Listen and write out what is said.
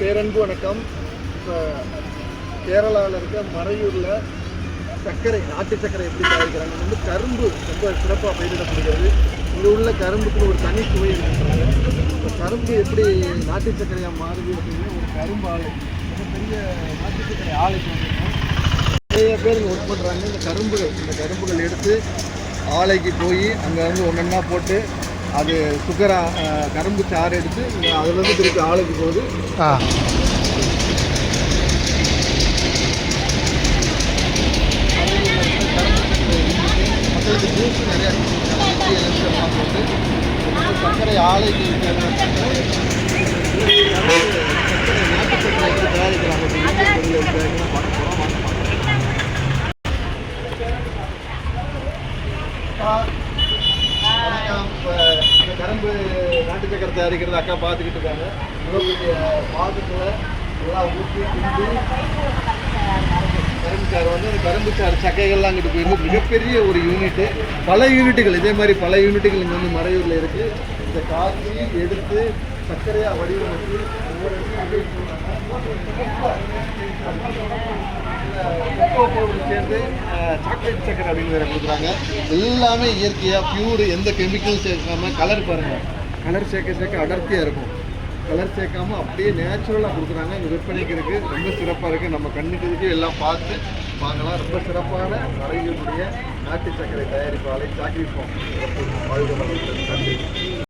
பேரன்பு வணக்கம். இப்போ கேரளாவில் இருக்க மறையூரில் சர்க்கரை நாட்டு சர்க்கரை எப்படி தயாரிக்கிறாங்க? வந்து கரும்பு ரொம்ப சிறப்பாக பயிரிடப்படுகிறது. இங்கே உள்ள கரும்புக்கு ஒரு தனி சுவை இருக்கின்றது இப்போ கரும்பு எப்படி நாட்டு சர்க்கரையாக மாறுது அப்படின்னா ஒரு கரும்பு ஆலை மிகப்பெரிய நாட்டு சர்க்கரை ஆலைக்கு வந்துருக்கோம் நிறைய பேர் இங்கே ஒர்க் பண்ணுறாங்க இந்த கரும்புகள் இந்த கரும்புகள் எடுத்து ஆலைக்கு போய் அங்கே வந்து ஒன்றா போட்டு அது சுகரா அஹ், கரும்பு சாறு எடுத்து அதுலேருந்து திருப்பி ஆலைக்கு போகுது ஆ. மக்களுக்கு ஜூஸ் நிறையா போட்டு சர்க்கரை ஆலைக்கு தயாரிக்கிறாங்க கரும்பு நாட்டு சக்கரை தயாரிக்கிறது அக்கா பார்த்துக்கிட்டு இருக்காங்க. இவ்வளோ பாதத்தில் எல்லாம் ஊற்றி கிண்டி கரும்பு வந்து அந்த கரும்பு சாறு சக்கைகள்லாம் அங்கிட்டு போயிருந்து மிகப்பெரிய ஒரு யூனிட்டு பல யூனிட்டுகள் இதே மாதிரி பல யூனிட்டுகள் இங்கே வந்து மறையூரில் இருக்குது இந்த காஃபி எடுத்து சர்க்கரையாக வடிவமைத்து ஒவ்வொரு இடத்துலையும் சேர்ந்து சாக்லேட் சக்கரை அப்படின்னு வேற கொடுக்குறாங்க. எல்லாமே இயற்கையாக பியூர் எந்த கெமிக்கலும் சேர்க்காம கலர் பாருங்கள் கலர் சேர்க்க சேர்க்க அடர்த்தியாக இருக்கும். கலர் சேர்க்காம அப்படியே நேச்சுரலாக கொடுக்குறாங்க. இங்கே விற்பனைக்கு இருக்குது ரொம்ப சிறப்பாக இருக்குது நம்ம கண்ணுக்கு எல்லாம் பார்த்து வாங்கலாம். ரொம்ப சிறப்பான மறைகளுடைய நாட்டு சர்க்கரை தயாரிப்பு ஆலை சாக்ரி ஃபார்ம். நன்றி